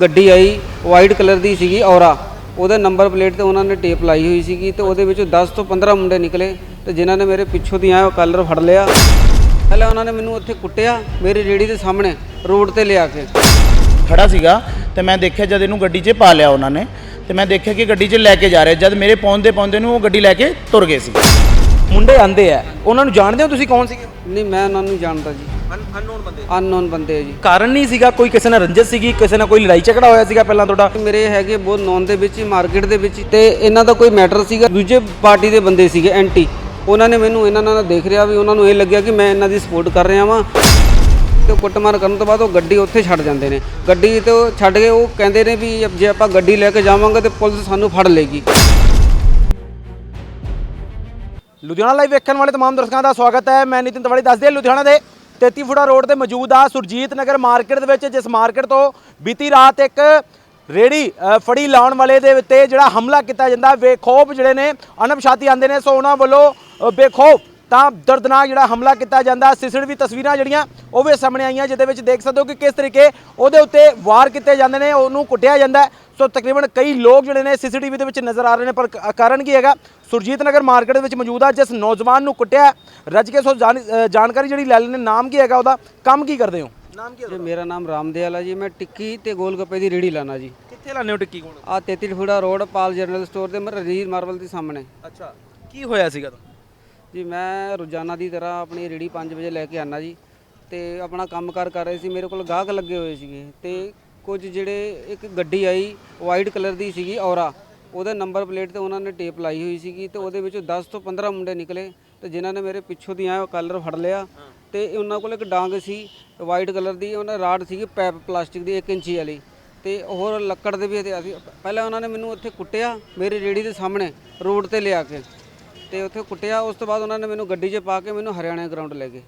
ਗੱਡੀ ਆਈ white colour ਦੀ ਸੀਗੀ ਔਰਾ। ਉਹਦੇ ਨੰਬਰ ਪਲੇਟ ਤੇ ਉਹਨਾਂ ਨੇ ਟੇਪ ਲਾਈ ਹੋਈ ਸੀਗੀ ਤੇ ਉਹਦੇ ਵਿੱਚੋਂ 10 ਤੋਂ 15 ਮੁੰਡੇ ਨਿਕਲੇ ਤੇ ਜਿਨ੍ਹਾਂ ਨੇ ਮੇਰੇ ਪਿੱਛੋਂ ਦੀ ਆਇਆ ਕਲਰ ਫੜ ਲਿਆ। ਪਹਿਲਾਂ ਉਹਨਾਂ ਨੇ ਮੈਨੂੰ ਉੱਥੇ ਕੁੱਟਿਆ ਮੇਰੀ ਰੇੜੀ ਦੇ ਸਾਹਮਣੇ ਰੋਡ ਤੇ ਲਿਆ ਕੇ। ਖੜਾ ਸੀਗਾ ਤੇ ਮੈਂ ਦੇਖਿਆ ਜਦ ਇਹਨੂੰ ਗੱਡੀ 'ਚ ਪਾ ਲਿਆ ਉਹਨਾਂ ਨੇ ਤੇ ਮੈਂ ਦੇਖਿਆ ਕਿ ਗੱਡੀ 'ਚ ਲੈ ਕੇ ਜਾ ਰਹੇ। ਜਦ ਮੇਰੇ ਪਹੁੰਚਦੇ ਪਹੁੰਚਦੇ ਨੂੰ ਉਹ ਗੱਡੀ ਲੈ ਕੇ ਤੁਰ ਗਏ ਸੀ। ਮੁੰਡੇ ਆਂਦੇ ਆ। ਉਹਨਾਂ ਨੂੰ ਜਾਣਦੇ ਹੋ ਤੁਸੀਂ ਕੌਣ ਸੀਗੇ? ਨਹੀਂ ਮੈਂ ਉਹਨਾਂ ਨੂੰ ਜਾਣਦਾ ਜੀ। ਅਨਨੋਨ ਬੰਦੇ ਅਨਨੋਨ ਬੰਦੇ ਆ ਜੀ ਕਾਰਨ ਨਹੀਂ ਸੀਗਾ ਕੋਈ ਕਿਸੇ ਨਾਲ ਰੰਜਿਸ਼ ਸੀਗੀ ਕਿਸੇ ਨਾਲ ਕੋਈ ਲੜਾਈ ਝਗੜਾ ਹੋਇਆ ਸੀਗਾ ਪਹਿਲਾਂ ਤੁਹਾਡਾ ਮੇਰੇ ਹੈਗੇ ਬਹੁਤ ਨੌਨ ਦੇ ਵਿੱਚ ਹੀ ਮਾਰਕੀਟ ਦੇ ਵਿੱਚ ਹੀ ਤੇ ਇਹਨਾਂ ਦਾ ਕੋਈ ਮੈਟਰ ਸੀਗਾ ਦੂਜੇ ਪਾਰਟੀ ਦੇ ਬੰਦੇ ਸੀਗੇ ਐਂਟੀ ਉਹਨਾਂ ਨੇ ਮੈਨੂੰ ਇਹਨਾਂ ਨਾਲ ਦੇਖ ਰਿਹਾ ਵੀ ਉਹਨਾਂ ਨੂੰ ਇਹ ਲੱਗਿਆ ਕਿ ਮੈਂ ਇਹਨਾਂ ਦੀ ਸਪੋਰਟ ਕਰ ਰਿਹਾ ਵਾਂ ਤੇ ਕੁੱਟਮਾਰ ਕਰਨ ਤੋਂ ਬਾਅਦ ਉਹ ਗੱਡੀ ਉੱਥੇ ਛੱਡ ਜਾਂਦੇ ਨੇ ਗੱਡੀ ਤੇ ਉਹ ਛੱਡ ਕੇ ਉਹ ਕਹਿੰਦੇ ਨੇ ਵੀ ਜੇ ਆਪਾਂ ਗੱਡੀ ਲੈ ਕੇ ਜਾਵਾਂਗੇ ਤੇ ਪੁਲਿਸ ਸਾਨੂੰ ਫੜ ਲੇਗੀ ਲੁਧਿਆਣਾ ਲਾਈਵ ਵੇਖਣ ਵਾਲੇ तमाम ਦਰਸ਼ਕਾਂ ਦਾ ਸਵਾਗਤ ਹੈ ਮੈਂ ਨਿਤਿਨ ਤਵੜੀ ਦੱਸਦੇ ਲੁਧਿਆਣਾ ਦੇ 33 ਫੁੱਟਾ ਰੋਡ ਤੇ ਮੌਜੂਦ ਆ ਸੁਰਜੀਤ ਨਗਰ ਮਾਰਕੀਟ ਦੇ ਵਿੱਚ ਜਿਸ ਮਾਰਕੀਟ ਤੋਂ ਬੀਤੀ ਰਾਤ ਇੱਕ ਰੇੜੀ ਫੜੀ ਲਾਉਣ ਵਾਲੇ ਦੇ ਉੱਤੇ ਜਿਹੜਾ ਹਮਲਾ ਕੀਤਾ ਜਾਂਦਾ। ਬੇਖੌਫ ਜਿਹੜੇ ਨੇ ਅਨਪਛਾਤੀ ਆਂਦੇ ਨੇ ਸੋ ਉਹਨਾਂ ਵੱਲੋਂ ਅ, ਬੇਖੌਫ ਤਾਂ ਦਰਦਨਾਕ ਜਿਹੜਾ ਹਮਲਾ ਕੀਤਾ ਜਾਂਦਾ ਸਿਸੜਵੀ ਤਸਵੀਰਾਂ ਜਿਹੜੀਆਂ ਉਹ ਵੀ ਸਾਹਮਣੇ ਆਈਆਂ ਜਿਹਦੇ ਵਿੱਚ ਦੇਖ ਸਕਦੇ ਹੋ ਕਿ ਕਿਸ ਤਰੀਕੇ ਉਹਦੇ ਉੱਤੇ ਵਾਰ ਕੀਤੇ ਜਾਂਦੇ ਨੇ ਉਹਨੂੰ ਕੁੱਟਿਆ ਜਾਂਦਾ। ਸੋ ਤਕਰੀਬਨ ਕਈ ਲੋਕ ਜਿਹੜੇ ਨੇ ਸੀਸੀਟੀਵੀ ਦੇ ਵਿੱਚ ਨਜ਼ਰ ਆ ਰਹੇ ਨੇ ਪਰ ਕਾਰਨ ਕੀ ਹੈਗਾ? ਸੁਰਜੀਤ ਨਗਰ ਮਾਰਕੀਟ ਦੇ ਵਿੱਚ ਮੌਜੂਦ ਆ ਜਿਸ ਨੌਜਵਾਨ ਨੂੰ ਕੁੱਟਿਆ ਰੱਜ ਕੇ ਸੋ ਜਾਣਕਾਰੀ ਜਿਹੜੀ ਲੈ ਲੈਣੇ ਨਾਮ ਕੀ ਹੈਗਾ ਉਹਦਾ? ਕੰਮ ਕੀ ਕਰਦੇ ਹੋ? ਨਾਮ ਕੀ ਜੀ ਮੇਰਾ ਨਾਮ ਰਾਮਦੇਲ ਆ ਜੀ ਮੈਂ ਟਿੱਕੀ ਤੇ ਗੋਲ ਗੱਪੇ ਦੀ ਰੇੜੀ ਲਾਣਾ ਜੀ। ਕਿੱਥੇ ਲਾਣੇ ਹੋ ਟਿੱਕੀ ਕੋਲ ਆ 33 ਫੁੱਟਾ ਰੋਡ ਪਾਲ ਜਨਰਲ ਸਟੋਰ ਤੇ ਰਜੀਤ ਮਾਰਬਲ ਦੇ ਸਾਹਮਣੇ। ਅੱਛਾ ਕੀ ਹੋਇਆ ਸੀਗਾ? ਜੀ, ਮੈਂ ਰੋਜ਼ਾਨਾ ਦੀ ਤਰ੍ਹਾਂ ਆਪਣੀ ਰੇੜੀ 5 ਵਜੇ ਲੈ ਕੇ ਆਨਾ ਜੀ ਤੇ ਆਪਣਾ ਕੰਮਕਾਰ ਕਰ ਰਹੇ ਸੀ, ਮੇਰੇ ਕੋਲ ਗਾਹਕ ਲੱਗੇ ਹੋਏ ਸੀਗੇ ਤੇ ਕੁਝ ਜਿਹੜੇ ਇੱਕ ਗੱਡੀ ਆਈ, ਵਾਈਟ ਕਲਰ ਦੀ ਸੀਗੀ ਔਰਾ, ਉਹਦੇ ਨੰਬਰ ਪਲੇਟ ਤੇ ਉਹਨਾਂ ਨੇ ਟੇਪ ਲਾਈ ਹੋਈ ਸੀਗੀ ਤੇ ਉਹਦੇ ਵਿੱਚੋਂ 10 ਤੋਂ 15 ਮੁੰਡੇ ਨਿਕਲੇ ਤੇ ਜਿਨ੍ਹਾਂ ਨੇ ਮੇਰੇ ਪਿੱਛੋਂ ਦੀ ਆਇਆ ਕਲਰ ਫੜ ਲਿਆ ਤੇ ਉਹਨਾਂ ਕੋਲ ਇੱਕ ਡਾਂਗ ਸੀ ਵਾਈਟ ਕਲਰ ਦੀ, ਉਹਨਾਂ ਰਾਡ ਸੀਗੀ ਪੈਪ ਪਲਾਸਟਿਕ ਦੀ 1 ਇੰਚੀ ਵਾਲੀ ਤੇ ਹੋਰ ਲੱਕੜ ਦੇ ਵੀ ਅਸੀਂ ਪਹਿਲਾਂ ਉਹਨਾਂ ਨੇ ਮੈਨੂੰ ਉੱਥੇ ਕੁੱਟਿਆ, ਮੇਰੀ ਰੇੜੀ ਦੇ ਸਾਹਮਣੇ ਰੋਡ ਤੇ ਲਿਆ ਕੇ। ਤੇ ਉੱਥੇ ਕੁੱਟਿਆ ਉਸ ਤੋਂ ਬਾਅਦ ਉਹਨਾਂ ਨੇ ਮੈਨੂੰ ਗੱਡੀ 'ਚ ਪਾ ਕੇ ਮੈਨੂੰ ਹਰਿਆਣਾ ਗਰਾਊਂਡ ਲੈ ਗਏ।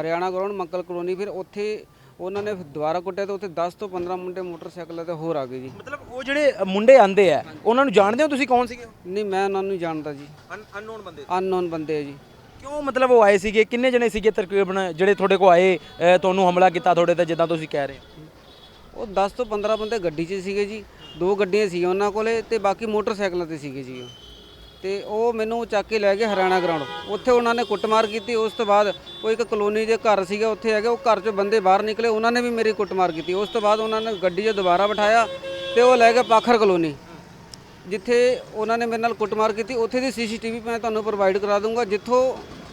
ਹਰਿਆਣਾ ਗਰਾਊਂਡ ਮੰਕਲ ਕਲੋਨੀ ਫਿਰ ਉੱਥੇ ਉਹਨਾਂ ਨੇ ਦੁਬਾਰਾ ਕੁੱਟਿਆ ਤੇ ਉੱਥੇ 10 ਤੋਂ 15 ਮੁੰਡੇ ਮੋਟਰਸਾਈਕਲ ਤੇ ਹੋਰ ਆ ਗਏ ਜੀ। ਮਤਲਬ ਉਹ ਜਿਹੜੇ ਮੁੰਡੇ ਆਂਦੇ ਆ ਉਹਨਾਂ ਨੂੰ ਜਾਣਦੇ ਹੋ ਤੁਸੀਂ ਕੌਣ ਸੀਗੇ ਨਹੀਂ ਮੈਂ ਉਹਨਾਂ ਨੂੰ ਜਾਣਦਾ ਜੀ। ਅਨਨੋਨ ਬੰਦੇ ਅਨਨੋਨ ਬੰਦੇ ਆ ਜੀ। ਕਿਉਂ ਮਤਲਬ ਉਹ ਆਏ ਸੀਗੇ? ਕਿੰਨੇ ਜਣੇ ਸੀਗੇ ਤਕਰੀਬਨ ਜਿਹੜੇ ਤੁਹਾਡੇ ਕੋ ਆਏ ਅ, ਤੁਹਾਨੂੰ ਹਮਲਾ ਕੀਤਾ ਤੁਹਾਡੇ ਤੇ ਜਿੱਦਾਂ ਤੁਸੀਂ ਕਹਿ ਰਹੇ ਹੋ? ਉਹ 10 ਤੋਂ 15 ਬੰਦੇ ਗੱਡੀ 'ਚ ਸੀਗੇ ਜੀ। ਦੋ ਗੱਡੀਆਂ ਸੀ ਉਹਨਾਂ ਕੋਲੇ ਤੇ ਬਾਕੀ ਮੋਟਰਸਾਈਕਲਾਂ ਤੇ ਸੀਗੇ ਜੀ ਉਹ। ਤੇ ਉਹ ਮੈਨੂੰ ਚੱਕ ਕੇ ਲੈ ਗਏ ਹਰਿਆਣਾ ਗਰਾਊਂਡ ਉੱਥੇ ਉਹਨਾਂ ਨੇ ਕੁੱਟਮਾਰ ਕੀਤੀ। ਉਸ ਤੋਂ ਬਾਅਦ ਉਹ ਇੱਕ ਕਲੋਨੀ ਦੇ ਘਰ ਸੀਗਾ, ਉੱਥੇ ਹੈਗੇ। ਉਹ ਘਰ 'ਚੋਂ ਬੰਦੇ ਬਾਹਰ ਨਿਕਲੇ। ਉਹਨਾਂ ਨੇ ਵੀ ਮੇਰੀ ਕੁੱਟਮਾਰ ਕੀਤੀ। ਉਸ ਤੋਂ ਬਾਅਦ ਉਹਨਾਂ ਨੇ ਗੱਡੀ 'ਚ ਦੁਬਾਰਾ ਬਿਠਾਇਆ ਤੇ ਉਹ ਲੈ ਗਏ ਪਾਖਰ ਕਲੋਨੀ। ਜਿੱਥੇ ਉਹਨਾਂ ਨੇ ਮੇਰੇ ਨਾਲ ਕੁੱਟਮਾਰ ਕੀਤੀ ਉੱਥੇ ਦੀ ਸੀਸੀਟੀਵੀ ਮੈਂ ਤੁਹਾਨੂੰ ਪ੍ਰੋਵਾਈਡ ਕਰਾ ਦੂੰਗਾ ਜਿੱਥੋਂ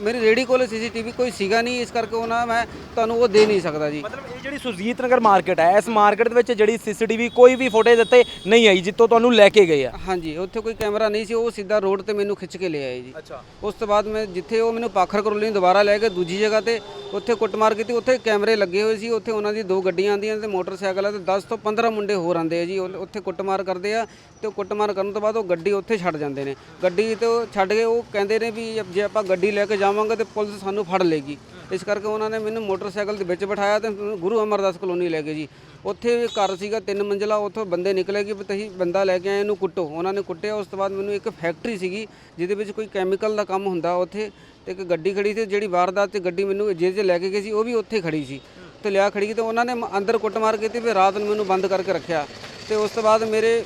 ਮੇਰੀ ਰੇੜੀ ਕੋਲ ਸੀਸੀਟੀਵੀ ਕੋਈ ਸੀਗਾ ਨਹੀਂ ਇਸ ਕਰਕੇ ਉਹਨਾਂ ਮੈਂ ਤੁਹਾਨੂੰ ਉਹ ਦੇ ਨਹੀਂ ਸਕਦਾ ਜੀ। ਮਤਲਬ ਇਹ ਜਿਹੜੀ ਸੁਰਜੀਤ ਨਗਰ ਮਾਰਕੀਟ ਹੈ ਇਸ ਮਾਰਕੀਟ ਦੇ ਵਿੱਚ ਜਿਹੜੀ ਸੀਸੀਟੀਵੀ ਕੋਈ ਵੀ ਫੁਟੇਜ ਦਿੱਤੇ ਨਹੀਂ ਆਈ ਜਿੱਤੋਂ ਤੁਹਾਨੂੰ ਲੈ ਕੇ ਗਏ ਆ। ਹਾਂਜੀ ਉੱਥੇ ਕੋਈ ਕੈਮਰਾ ਨਹੀਂ ਸੀ ਉਹ ਸਿੱਧਾ ਰੋਡ ਤੇ ਮੈਨੂੰ ਖਿੱਚ ਕੇ ਲੈ ਆਏ ਜੀ। ਅੱਛਾ। ਉਸ ਤੋਂ ਬਾਅਦ ਮੈਂ ਜਿੱਥੇ ਉਹ ਮੈਨੂੰ ਪਾਖਰ ਕਰੋਲੀ ਦੁਬਾਰਾ ਲੈ ਕੇ ਦੂਜੀ ਜਗ੍ਹਾ ਤੇ ਉੱਥੇ ਕੁੱਟਮਾਰ ਕੀਤੀ, ਉੱਥੇ ਕੈਮਰੇ ਲੱਗੇ ਹੋਏ ਸੀ, ਉੱਥੇ ਉਹਨਾਂ ਦੀ ਦੋ ਗੱਡੀਆਂ ਆਉਂਦੀਆਂ ਤੇ ਮੋਟਰਸਾਈਕਲ ਆ ਤੇ 10 ਤੋਂ 15 ਮੁੰਡੇ ਹੋਰ ਆਉਂਦੇ ਆ ਜੀ, ਉਹ- ਉੱਥੇ ਕੁੱਟਮਾਰ ਕਰਦੇ ਆ ਤੇ ਉਹ ਕੁੱਟਮਾਰ ਕਰਨ ਤੋਂ ਬਾਅਦ ਉਹ ਗੱਡੀ ਉੱਥੇ ਛੱਡ ਜਾਂਦੇ ਨੇ। ਗੱਡੀ ਤੋਂ ਛੱਡ ਕੇ ਉਹ ਕਹਿੰਦੇ ਨੇ ਵੀ ਜੇ ਆਪਾਂ ਗੱਡੀ ਲੈ ਕੇ ਜਾਵਾਂਗੇ ਤੇ ਪੁਲਿਸ ਸਾਨੂੰ ਫੜ ਲੇਗੀ ਇਸ ਕਰਕੇ ਉਹਨਾਂ ਨੇ ਮੈਨੂੰ ਮੋਟਰਸਾਈਕਲ ਦੇ ਵਿੱਚ ਬਿਠਾਇਆ ਤੇ ਮੈਨੂੰ ਗੁਰੂ ਅਮਰਦਾਸ ਕਲੋਨੀ ਲੈ ਗਏ ਜੀ। ਉੱਥੇ ਵੀ ਘਰ ਸੀਗਾ, ਤਿੰਨ ਮੰਜ਼ਲਾ, ਉੱਥੋਂ ਬੰਦੇ ਨਿਕਲੇ ਕਿ ਵੀ ਤੁਸੀਂ ਬੰਦਾ ਲੈ ਕੇ ਆਏ, ਇਹਨੂੰ ਕੁੱਟੋ। ਉਹਨਾਂ ਨੇ ਕੁੱਟਿਆ, ਉਸ ਤੋਂ ਬਾਅਦ ਮੈਨੂੰ ਇੱਕ ਫੈਕਟਰੀ ਸੀਗੀ, ਜਿਹਦੇ ਵਿੱਚ ਕੋਈ ਕੈਮੀਕਲ ਦਾ ਕੰਮ ਹੁੰਦਾ ਉੱਥੇ ਤੇ ਇੱਕ ਗੱਡੀ ਖੜੀ ਸੀ, ਜਿਹੜੀ ਵਾਰਦਾਤ ਤੇ ਗੱਡੀ ਮੈਨੂੰ ਜਿਹਦੇ 'ਚ ਲੈ ਕੇ ਗਏ ਸੀ, ਉਹ ਵੀ ਉੱਥੇ ਖੜੀ ਸੀ। ਤੇ ਲਿਆ ਖੜੀ ਤੇ ਉਹਨਾਂ ਨੇ ਅੰਦਰ ਕੁੱਟਮਾਰ ਕੀਤੀ, ਫਿਰ ਰਾਤ ਨੂੰ ਮੈਨੂੰ ਬੰਦ ਕਰਕੇ ਰੱਖਿਆ। ਤੇ ਉਸ ਤੋਂ ਬਾਅਦ ਮੇਰੇ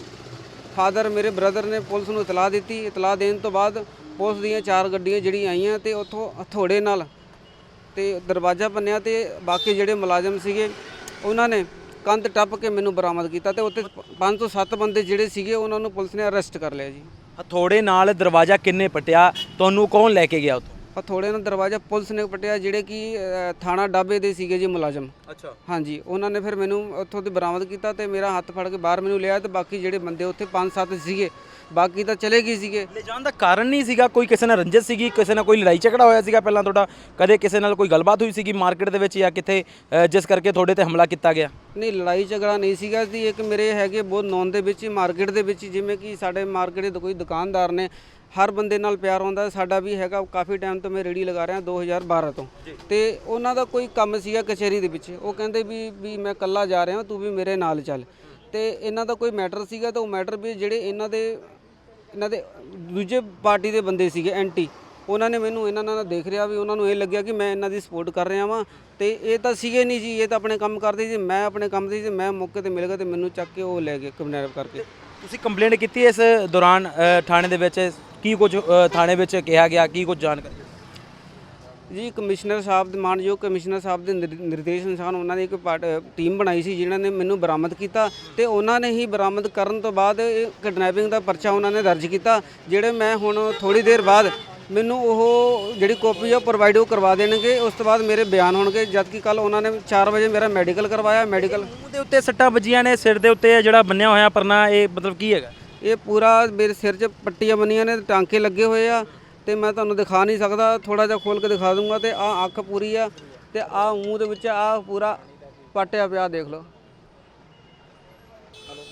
ਫਾਦਰ, ਮੇਰੇ ਬ੍ਰਦਰ ਨੇ ਪੁਲਿਸ ਨੂੰ ਇਤਲਾਹ ਦਿੱਤੀ। ਇਤਲਾਹ ਦੇਣ ਤੋਂ ਬਾਅਦ ਪੁਲਿਸ ਦੀਆਂ ਚਾਰ ਗੱਡੀਆਂ ਜਿਹੜੀਆਂ ਆਈਆਂ ਤੇ ਉੱਥੋਂ ਹਥੋੜੇ ਨਾਲ ਤੇ ਦਰਵਾਜ਼ਾ ਭੰਨਿਆ ਤੇ ਬਾਕੀ ਜਿਹੜੇ ਮੁਲਾਜ਼ਮ ਸੀਗੇ, ਉਹਨਾਂ ਨੇ ਕੰਧ ਟੱਪ ਕੇ ਮੈਨੂੰ ਬਰਾਮਦ ਕੀਤਾ ਤੇ ਉੱਥੇ 5 ਤੋਂ 7 ਬੰਦੇ ਜਿਹੜੇ ਸੀਗੇ, ਉਹਨਾਂ ਨੂੰ ਪੁਲਿਸ ਨੇ ਅਰੈਸਟ ਕਰ ਲਿਆ ਜੀ। ਹਥੋੜੇ ਨਾਲ ਦਰਵਾਜ਼ਾ ਕਿੰਨੇ ਪਟਿਆ, ਤੁਹਾਨੂੰ ਕੌਣ ਲੈ ਕੇ ਗਿਆ ਉੱਥੋਂ? ਹਥੋੜੇ ਨਾਲ ਦਰਵਾਜ਼ਾ ਪੁਲਿਸ ਨੇ ਪਟਿਆ ਜਿਹੜੇ ਕਿ ਅ, ਥਾਣਾ ਡਾਬੇ ਦੇ ਸੀਗੇ ਜੀ ਮੁਲਾਜ਼ਮ। ਅੱਛਾ। ਹਾਂਜੀ ਉਹਨਾਂ ਨੇ ਫਿਰ ਮੈਨੂੰ ਉੱਥੋਂ ਦੀ ਬਰਾਮਦ ਕੀਤਾ ਤੇ ਮੇਰਾ ਹੱਥ ਫੜ ਕੇ ਬਾਹਰ ਮੈਨੂੰ ਲਿਆ ਤੇ ਬਾਕੀ ਜਿਹੜੇ ਬੰਦੇ ਉੱਥੇ 5-7 ਸੀਗੇ ਬਾਕੀ ਤਾਂ ਚਲੇ ਗਏ ਸੀਗੇ। ਲੈ ਜਾਣ ਦਾ ਕਾਰਨ ਨਹੀਂ ਸੀਗਾ ਕੋਈ ਕਿਸੇ ਨਾਲ ਰੰਜਿਸ਼ ਸੀਗੀ ਕਿਸੇ ਨਾਲ ਕੋਈ ਲੜਾਈ ਝਗੜਾ ਹੋਇਆ ਸੀਗਾ ਪਹਿਲਾਂ ਤੁਹਾਡਾ? ਕਦੇ ਕਿਸੇ ਨਾਲ ਕੋਈ ਗੱਲਬਾਤ ਹੋਈ ਸੀਗੀ ਮਾਰਕੀਟ ਦੇ ਵਿੱਚ ਜਾਂ ਕਿਤੇ ਅ, ਜਿਸ ਕਰਕੇ ਤੁਹਾਡੇ ਤੇ ਹਮਲਾ ਕੀਤਾ ਗਿਆ? ਨਹੀਂ ਲੜਾਈ ਝਗੜਾ ਨਹੀਂ ਸੀਗਾ ਜੀ ਇੱਕ ਮੇਰੇ ਹੈਗੇ ਬਹੁਤ ਨੌਨ ਦੇ ਵਿੱਚ ਹੀ ਮਾਰਕੀਟ ਦੇ ਵਿੱਚ ਹੀ, ਜਿਵੇਂ ਕਿ ਸਾਡੇ ਮਾਰਕੀਟ ਦੇ ਕੋਈ ਦੁਕਾਨਦਾਰ ਨੇ ਹਰ ਬੰਦੇ ਨਾਲ ਪਿਆਰ ਹੁੰਦਾ ਸਾਡਾ ਵੀ ਹੈਗਾ। ਕਾਫੀ ਟਾਈਮ ਤੋਂ ਮੈਂ ਰੇੜੀ ਲਗਾ ਰਿਹਾ 2012 ਤੋਂ। ਤੇ ਉਹਨਾਂ ਦਾ ਕੋਈ ਕੰਮ ਸੀਗਾ ਕਚਹਿਰੀ ਦੇ ਵਿੱਚ। ਉਹ ਕਹਿੰਦੇ ਵੀ ਵੀ ਮੈਂ ਇਕੱਲਾ ਜਾ ਰਿਹਾ ਤੂੰ ਵੀ ਮੇਰੇ ਨਾਲ ਚੱਲ। ਤੇ ਇਹਨਾਂ ਦਾ ਕੋਈ ਮੈਟਰ ਸੀਗਾ ਤਾਂ ਉਹ ਮੈਟਰ ਵੀ ਜਿਹੜੇ ਇਹਨਾਂ ਦੇ ਇਹਨਾਂ ਦੇ ਦੂਜੇ ਪਾਰਟੀ ਦੇ ਬੰਦੇ ਸੀਗੇ ਐਂਟੀ ਉਹਨਾਂ ਨੇ ਮੈਨੂੰ ਇਹਨਾਂ ਨਾਲ ਦੇਖ ਰਿਹਾ ਵੀ ਉਹਨਾਂ ਨੂੰ ਇਹ ਲੱਗਿਆ ਕਿ ਮੈਂ ਇਹਨਾਂ ਦੀ ਸਪੋਰਟ ਕਰ ਰਿਹਾ ਵਾਂ। ਤੇ ਇਹ ਤਾਂ ਸੀਗੇ ਨਹੀਂ ਜੀ ਇਹ ਤਾਂ ਆਪਣੇ ਕੰਮ ਕਰਦੇ ਸੀ ਮੈਂ ਆਪਣੇ ਕੰਮ ਦੇ ਸੀ ਮੈਂ ਮੌਕੇ ਤੇ ਮਿਲ ਗਿਆ ਤੇ ਮੈਨੂੰ ਚੱਕ ਕੇ ਉਹ ਲੈ ਗਏ ਕਿਡਨੈਪ ਕਰਕੇ। ਤੁਸੀਂ ਕੰਪਲੇਂਟ ਕੀਤੀ ਇਸ ਦੌਰਾਨ ਅ, ਥਾਣੇ ਦੇ ਵਿੱਚ? ਕੀ ਕੁਝ ਅ, ਥਾਣੇ ਵਿੱਚ ਕਿਹਾ ਗਿਆ? ਕੀ ਕੁਝ ਜਾਣਕਾਰੀ? ਜੀ ਕਮਿਸ਼ਨਰ ਸਾਹਿਬ ਦੇ ਮਾਨਯੋਗ ਕਮਿਸ਼ਨਰ ਸਾਹਿਬ ਦੇ ਨਿਰ- ਨਿਰਦੇਸ਼ ਅਨੁਸਾਰ ਉਹਨਾਂ ਨੇ ਇੱਕ ਪਾਰਟ- ਟੀਮ ਬਣਾਈ ਸੀ ਜਿਨ੍ਹਾਂ ਨੇ ਮੈਨੂੰ ਬਰਾਮਦ ਕੀਤਾ ਤੇ ਉਹਨਾਂ ਨੇ ਹੀ ਬਰਾਮਦ ਕਰਨ ਤੋਂ ਬਾਅਦ ਇਹ ਕਿਡਨੈਪਿੰਗ ਦਾ ਪਰਚਾ ਉਹਨਾਂ ਨੇ ਦਰਜ ਕੀਤਾ ਜਿਹੜੇ ਮੈਂ ਹੁਣ ਥੋੜੀ ਦੇਰ ਬਾਅਦ ਮੈਨੂੰ ਉਹ ਜਿਹੜੀ ਕਾਪੀ ਆ ਪ੍ਰੋਵਾਈਡ ਉਹ ਕਰਵਾ ਦੇਣਗੇ ਉਸ ਤੋਂ ਬਾਅਦ ਮੇਰੇ ਬਿਆਨ ਹੋਣਗੇ ਜਦ ਕਿ ਕੱਲ ਉਹਨਾਂ ਨੇ 4 ਵਜੇ ਮੇਰਾ ਮੈਡੀਕਲ ਕਰਵਾਇਆ ਮੈਡੀਕਲ ਦੇ ਉੱਤੇ ਸੱਟਾਂ ਵੱਜੀਆਂ ਨੇ ਸਿਰ ਦੇ ਉੱਤੇ ਜਿਹੜਾ ਬੰਨਿਆ ਹੋਇਆ ਪਰਨਾ ਇਹ ਮਤਲਬ ਕੀ ਹੈਗਾ? ਇਹ ਪੂਰਾ ਮੇਰੇ ਸਿਰ 'ਚ ਪੱਟੀਆਂ ਬੰਨੀਆਂ ਨੇ ਟਾਂਕੇ ਲੱਗੇ ਹੋਏ ਆ ਤੇ ਮੈਂ ਤੁਹਾਨੂੰ ਦਿਖਾ ਨਹੀਂ ਸਕਦਾ ਥੋੜਾ ਜਿਹਾ ਖੋਲ ਕੇ ਦਿਖਾ ਦੂੰਗਾ ਤੇ ਆ ਅੱਖ ਪੂਰੀ ਆ ਤੇ ਆ ਮੂੰਹ ਦੇ ਵਿੱਚ ਆ ਪੂਰਾ ਪਾਟਿਆ ਪਿਆ ਦੇਖ ਲਓ।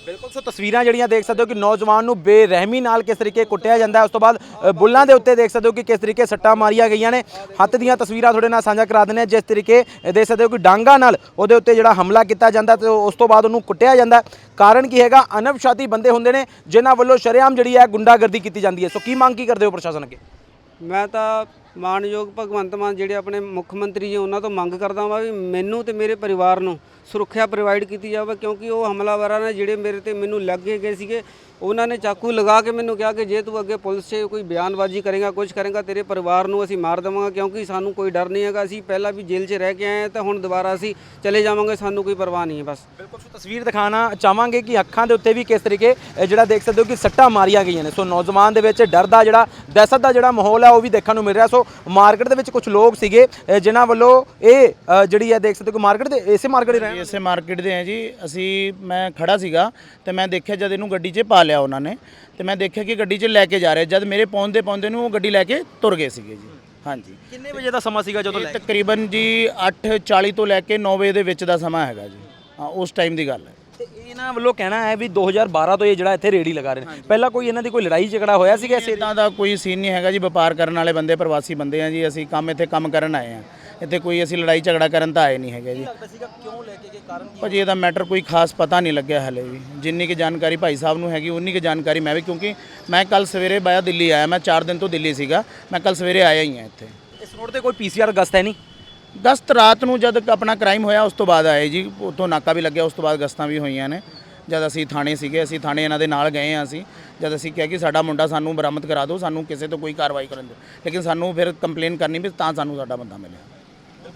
ਬਿਲਕੁਲ ਸੋ ਤਸਵੀਰਾਂ ਜਿਹੜੀਆਂ ਦੇਖ ਸਕਦੇ ਹੋ ਕਿ ਨੌਜਵਾਨ ਨੂੰ ਬੇਰਹਿਮੀ ਨਾਲ ਕਿਸ ਤਰੀਕੇ ਕੁੱਟਿਆ ਜਾਂਦਾ ਹੈ। ਉਸ ਤੋਂ ਬਾਅਦ ਅ, ਬੁੱਲਾਂ ਦੇ ਉੱਤੇ ਦੇਖ ਸਕਦੇ ਹੋ ਕਿ ਕਿਸ ਤਰੀਕੇ ਸੱਟਾਂ ਮਾਰੀਆਂ ਗਈਆਂ ਨੇ। ਹੱਥ ਦੀਆਂ ਤਸਵੀਰਾਂ ਤੁਹਾਡੇ ਨਾਲ ਸਾਂਝਾ ਕਰਾ ਦਿੰਦੇ ਹਾਂ। ਜਿਸ ਤਰੀਕੇ ਅ, ਦੇਖ ਸਕਦੇ ਹੋ ਕਿ ਡਾਂਗਾ ਨਾਲ ਉਹਦੇ ਉੱਤੇ ਜਿਹੜਾ ਹਮਲਾ ਕੀਤਾ ਜਾਂਦਾ ਤੇ ਉਸ ਤੋਂ ਬਾਅਦ ਉਹਨੂੰ ਕੁੱਟਿਆ ਜਾਂਦਾ ਹੈ। ਕਾਰਨ ਕੀ ਹੈਗਾ? ਅਨਪਛਾਤੀ ਬੰਦੇ ਹੁੰਦੇ ਨੇ ਜਿਨ੍ਹਾਂ ਵੱਲੋਂ ਸ਼ਰੇਆਮ ਜਿਹੜੀ ਹੈ ਗੁੰਡਾਗਰਦੀ ਕੀਤੀ ਜਾਂਦੀ ਹੈ। ਸੋ ਕੀ ਮੰਗ ਕੀ ਕਰਦੇ ਹੋ ਪ੍ਰਸ਼ਾਸਨ ਅੱਗੇ? ਮੈਂ ਤਾਂ ਮਾਨਯੋਗ ਭਗਵੰਤ ਮਾਨ ਜਿਹੜੇ ਆਪਣੇ ਮੁੱਖ ਮੰਤਰੀ ਜੀ ਉਹਨਾਂ ਤੋਂ ਮੰਗ ਕਰਦਾ ਵਾਂ ਵੀ ਮੈਨੂੰ ਤੇ ਮੇਰੇ ਪਰਿਵਾਰ ਨੂੰ ਸੁਰੱਖਿਆ ਪ੍ਰੋਵਾਈਡ ਕੀਤੀ ਜਾਵੇ, ਕਿਉਂਕਿ ਉਹ ਹਮਲਾਵਰਾਂ ਨੇ ਜਿਹੜੇ ਮੇਰੇ ਤੇ ਮੈਨੂੰ ਲੱਗੇ ਗਏ ਸੀਗੇ, ਉਹਨਾਂ ਨੇ ਚਾਕੂ ਲਗਾ ਕੇ ਮੈਨੂੰ ਕਿਹਾ ਕਿ ਜੇ ਤੂੰ ਅੱਗੇ ਪੁਲਿਸ 'ਚ ਕੋਈ ਬਿਆਨਬਾਜ਼ੀ ਕਰੇਗਾ ਕੁਝ ਕਰੇਗਾ, ਤੇਰੇ ਪਰਿਵਾਰ ਨੂੰ ਅਸੀਂ ਮਾਰ ਦੇਵਾਂਗੇ, ਕਿਉਂਕਿ ਸਾਨੂੰ ਕੋਈ ਡਰ ਨਹੀਂ ਹੈਗਾ, ਅਸੀਂ ਪਹਿਲਾਂ ਵੀ ਜੇਲ੍ਹ 'ਚ ਰਹਿ ਕੇ ਆਏ ਹਾਂ ਤਾਂ ਹੁਣ ਦੁਬਾਰਾ ਅਸੀਂ ਚਲੇ ਜਾਵਾਂਗੇ, ਸਾਨੂੰ ਕੋਈ ਪਰਵਾਹ ਨਹੀਂ ਹੈ, ਬਸ। ਬਿਲਕੁਲ, ਸੋ ਤਸਵੀਰ ਦਿਖਾਣਾ ਚਾਹਾਂਗੇ ਕਿ ਅੱਖਾਂ ਦੇ ਉੱਤੇ ਵੀ ਕਿਸ ਤਰੀਕੇ ਜਿਹੜਾ ਦੇਖ ਸਕਦੇ ਹੋ ਕਿ ਸੱਟਾਂ ਮਾਰੀਆਂ ਗਈਆਂ ਨੇ। ਸੋ ਨੌਜਵਾਨ ਦੇ ਵਿੱਚ ਡਰ ਦਾ ਜਿਹੜਾ, ਦਹਿਸ਼ਤ ਦਾ ਜਿਹੜਾ ਮਾਹੌਲ ਹੈ, ਉਹ ਵੀ ਦੇਖਣ ਨੂੰ ਮਿਲ ਰਿਹਾ। ਸੋ ਮਾਰਕੀਟ ਦੇ ਵਿੱਚ ਕੁਝ ਲੋਕ ਸੀਗੇ ਅ, ਜਿਨ੍ਹਾਂ ਵੱਲੋਂ ਇਹ ਅ, ਜਿਹੜੀ ਹੈ ਦੇਖ ਸਕਦੇ ਹੋ ਕਿ ਮਾਰਕੀਟ ਦੇ ਇਸੇ ਮਾਰਕੀਟ ਦੇ ਰਹਿਣ ਇਸੇ ਮਾਰਕੀਟ ਦੇ ਆ ਜੀ। ਅਸੀਂ ਮੈਂ ਖੜਾ ਸੀਗਾ ਤੇ ਮੈਂ ਦੇਖਿਆ ਜਦ ਇਹਨੂੰ ਗੱਡੀ 'ਚ ਪਾ ਲਿਆ ਉਹਨਾਂ ਨੇ ਤੇ ਮੈਂ ਦੇਖਿਆ ਕਿ ਗੱਡੀ 'ਚ ਲੈ ਕੇ ਜਾ ਰਹੇ। ਜਦ ਮੇਰੇ ਪਹੁੰਚਦੇ ਪਹੁੰਚਦੇ ਨੂੰ ਉਹ ਗੱਡੀ ਲੈ ਕੇ ਤੁਰ ਗਏ ਸੀਗੇ ਜੀ। ਹਾਂਜੀ। ਕਿੰਨੇ ਵਜੇ ਦਾ ਸਮਾਂ ਸੀਗਾ ਜਦੋਂ ਇਹ ਤਕਰੀਬਨ ਜੀ 8:40 ਤੋਂ ਲੈ ਕੇ 9 ਵਜੇ ਦੇ ਵਿੱਚ ਦਾ ਸਮਾਂ ਹੈਗਾ ਜੀ। ਹਾਂ ਉਸ ਟਾਈਮ ਦੀ ਗੱਲ ਹੈ। ਤੇ ਇਹਨਾਂ ਵੱਲੋਂ ਕਹਿਣਾ ਹੈ ਵੀ 2012 ਤੋਂ ਇਹ ਜਿਹੜਾ ਇੱਥੇ ਰੇੜੀ ਲਗਾ ਰਹੇ ਨੇ। ਪਹਿਲਾਂ ਕੋਈ ਇਹਨਾਂ ਦੀ ਕੋਈ ਲੜਾਈ ਝਗੜਾ ਹੋਇਆ ਸੀਗਾ ਇਸੇ ਇਦਾਂ ਦਾ ਕੋਈ ਸੀਨ ਨਹੀਂ ਹੈਗਾ ਜੀ। ਵਪਾਰ ਕਰਨ ਵਾਲੇ ਬੰਦੇ ਪ੍ਰਵਾਸੀ ਬੰਦੇ ਆ ਜੀ। ਅਸੀਂ ਕੰਮ ਇੱਥੇ ਕੰਮ ਕਰਨ ਆਏ ਆ। ਇੱਥੇ ਕੋਈ ਅਸੀਂ ਲੜਾਈ ਝਗੜਾ ਕਰਨ ਤਾਂ ਆਏ ਨਹੀਂ ਹੈਗੇ ਜੀ। ਲੱਗਦਾ ਸੀਗਾ ਕਿਉਂ ਲੈ ਕੇ ਗਏ? ਕਾਰਨ ਭਾਜੀ ਇਹਦਾ ਮੈਟਰ ਕੋਈ ਖਾਸ ਪਤਾ ਨਹੀਂ ਲੱਗਿਆ ਹਲੇ ਵੀ। ਜਿੰਨੀ ਕਿ ਜਾਣਕਾਰੀ ਭਾਈ ਸਾਹਿਬ ਨੂੰ ਹੈਗੀ ਉਨੀ ਕਿ ਜਾਣਕਾਰੀ ਮੈਂ ਵੀ ਕਿਉਂਕਿ ਮੈਂ ਕੱਲ ਸਵੇਰੇ ਬਾਇਆ ਦਿੱਲੀ ਆਇਆ। ਮੈਂ 4 ਦਿਨ ਤੋਂ ਦਿੱਲੀ ਸੀਗਾ। ਮੈਂ ਕੱਲ ਸਵੇਰੇ ਆਇਆ ਹੀ ਹਾਂ ਇੱਥੇ। ਇਸ ਰੋਡ ਤੇ ਕੋਈ ਪੀਸੀਆਰ ਗਸਤ ਹੈ ਨਹੀਂ? ਗਸਤ ਰਾਤ ਨੂੰ ਜਦ ਆਪਣਾ ਕ੍ਰਾਈਮ ਹੋਇਆ, ਉਸ ਤੋਂ ਬਾਅਦ ਆਏ ਜੀ। ਉੱਥੋਂ ਨਾਕਾ ਵੀ ਲੱਗਿਆ, ਉਸ ਤੋਂ ਬਾਅਦ ਗਸਤਾਂ ਵੀ ਹੋਈਆਂ ਨੇ। ਜਦ ਅਸੀਂ ਥਾਣੇ ਸੀਗੇ, ਅਸੀਂ ਥਾਣੇ ਇਹਨਾਂ ਦੇ ਨਾਲ ਗਏ ਹਾਂ ਅਸੀਂ। ਜਦ ਅਸੀਂ ਕਿਹਾ ਕਿ ਸਾਡਾ ਮੁੰਡਾ ਸਾਨੂੰ ਬਰਾਮਦ ਕਰਾ ਦਿਓ, ਸਾਨੂੰ ਕਿਸੇ ਤੋਂ ਕੋਈ ਕਾਰਵਾਈ ਕਰਨ ਦਿਓ। ਲੇਕਿਨ ਸਾਨੂੰ ਫਿਰ ਕੰਪਲੇਨ ਕਰਨੀ ਵੀ ਤਾਂ ਸਾਨੂੰ ਸਾਡਾ ਬੰਦਾ ਮਿਲਿਆ।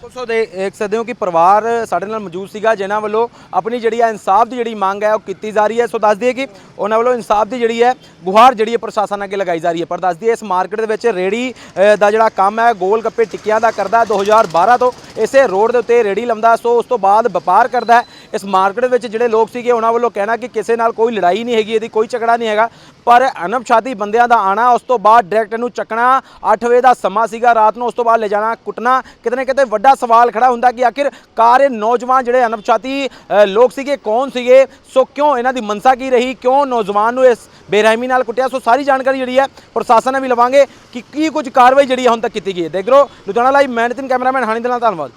ਬਿਲਕੁਲ ਸੋ ਦੇਖ ਸਕਦੇ ਹੋ ਕਿ ਪਰਿਵਾਰ ਸਾਡੇ ਨਾਲ ਮੌਜੂਦ ਸੀਗਾ, ਜਿਨ੍ਹਾਂ ਵੱਲੋਂ ਆਪਣੀ ਜਿਹੜੀ ਹੈ ਇਨਸਾਫ ਦੀ ਜਿਹੜੀ ਮੰਗ ਹੈ ਉਹ ਕੀਤੀ ਜਾ ਰਹੀ ਹੈ। ਸੋ ਦੱਸ ਦਈਏ ਕਿ ਉਹਨਾਂ ਵੱਲੋਂ ਇਨਸਾਫ ਦੀ ਜਿਹੜੀ ਹੈ ਗੁਹਾਰ ਜਿਹੜੀ ਹੈ ਪ੍ਰਸ਼ਾਸਨ ਅੱਗੇ ਲਗਾਈ ਜਾ ਰਹੀ ਹੈ। ਪਰ ਦੱਸ ਦਈਏ, ਇਸ ਮਾਰਕੀਟ ਦੇ ਵਿੱਚ ਰੇੜੀ ਦਾ ਜਿਹੜਾ ਕੰਮ ਹੈ, ਗੋਲ ਗੱਪੇ ਟਿੱਕਿਆਂ ਦਾ ਕਰਦਾ ਹੈ 2012 ਤੋਂ। ਇਸੇ ਰੋਡ ਦੇ ਉੱਤੇ ਰੇੜੀ ਲੰਦਾ ਸੋ ਉਸ ਤੋਂ ਬਾਅਦ ਵਪਾਰ ਕਰਦਾ ਹੈ। ਇਸ ਮਾਰਕੀਟ ਵਿੱਚ ਜਿਹੜੇ ਲੋਕ ਸੀਗੇ, ਉਹਨਾਂ ਵੱਲੋਂ ਕਹਿਣਾ ਕਿ ਕਿਸੇ ਨਾਲ ਕੋਈ ਲੜਾਈ ਨਹੀਂ ਹੈਗੀ, ਇਹਦੀ ਕੋਈ ਝਗੜਾ ਨਹੀਂ ਹੈਗਾ। ਪਰ ਅਨਪਛਾਤੀ ਬੰਦਿਆਂ ਦਾ ਆਣਾ, ਉਸ ਤੋਂ ਬਾਅਦ ਡਾਇਰੈਕਟ ਇਹਨੂੰ ਚੱਕਣਾ 8 ਵਜੇ ਦਾ ਸਮਾਂ ਸੀਗਾ, ਰਾਤ ਨੂੰ ਉਸ ਤੋਂ ਬਾਅਦ ਲੈ ਜਾਣਾ, ਕੁੱਟਣਾ। ਕਿਤੇ ਨਾ ਕਿਤੇ ਵੱਡਾ ਸਵਾਲ ਖੜਾ ਹੁੰਦਾ ਕਿ ਆਖਿਰ ਕਾਰ ਇਹ ਨੌਜਵਾਨ ਜਿਹੜੇ ਅਨਪਛਾਤੀ ਲੋਕ ਸੀਗੇ, ਕੌਣ ਸੀਗੇ? ਸੋ ਕਿਉਂ ਇਹਨਾਂ ਦੀ ਮਨਸਾ ਕੀ ਰਹੀ? ਕਿਉਂ ਨੌਜਵਾਨ ਨੂੰ ਇਸ ਬੇਰਹਿਮੀ ਨਾਲ ਕੁੱਟਿਆ? ਸੋ ਸਾਰੀ ਜਾਣਕਾਰੀ ਜਿਹੜੀ ਹੈ, ਪ੍ਰਸ਼ਾਸਨ ਨੇ ਵੀ ਲਵਾਂਗੇ ਕਿ ਕੀ ਕੁਝ ਕਾਰਵਾਈ ਜਿਹੜੀ ਹੈ ਹੁਣ ਤੱਕ ਕੀਤੀ ਗਈ ਹੈ। ਦੇਖ ਲਓ ਲੁਧਿਆਣਾ ਲਾਈਵ ਮੈਂ ਨਿਤਿਨ, ਕੈਮਰਾਮੈਨ ਹਾਨੀ ਦੇ ਨਾਲ ਧੰਨਵਾਦ।